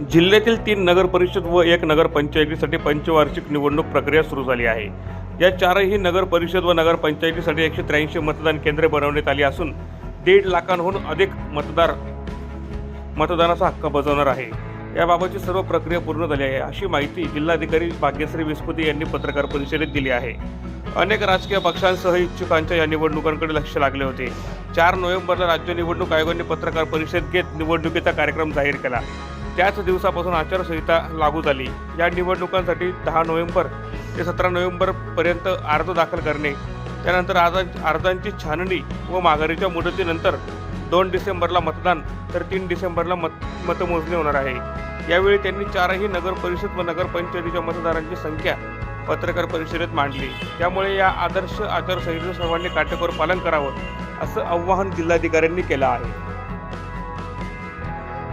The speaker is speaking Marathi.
जिल्ह्यातील तीन नगर परिषद व एक नगरपंचायतीसाठी पंचवार्षिक निवडणूक प्रक्रिया सुरू झाली आहे. या चारही नगर परिषद व नगरपंचायतीसाठी एकशे त्र्याऐंशी मतदान केंद्रे बनवण्यात आली असून दीड लाखांहून अधिक मतदार मतदानाचा हक्क बजावणार आहे. याबाबतची सर्व प्रक्रिया पूर्ण झाली आहे. अशी माहिती जिल्हाधिकारी भाग्यश्री विस्पुते यांनी पत्रकार परिषदेत दिली आहे. अनेक राजकीय पक्षांसह इच्छुकांच्या या निवडणुकांकडे लक्ष लागले होते. चार नोव्हेंबरला राज्य निवडणूक आयोगाने पत्रकार परिषद घेत निवडणुकीचा कार्यक्रम जाहीर केला. त्याच दिवसापासून आचारसंहिता लागू झाली. या निवडणुकांसाठी दहा नोव्हेंबर ते सतरा नोव्हेंबरपर्यंत अर्ज दाखल करणे त्यानंतर अर्जां अर्जांची छाननी व माघारीच्या मुदतीनंतर दोन डिसेंबरला मतदान तर तीन डिसेंबरला मत मतमोजणी होणार आहे. यावेळी त्यांनी चारही नगर परिषद व नगरपंचायतीच्या मतदारांची संख्या पत्रकार परिषदेत मांडली. त्यामुळे या आदर्श आचारसंहितेचं सर्वांनी काटेकोर पालन करावं असं आवाहन जिल्हाधिकाऱ्यांनी केलं आहे.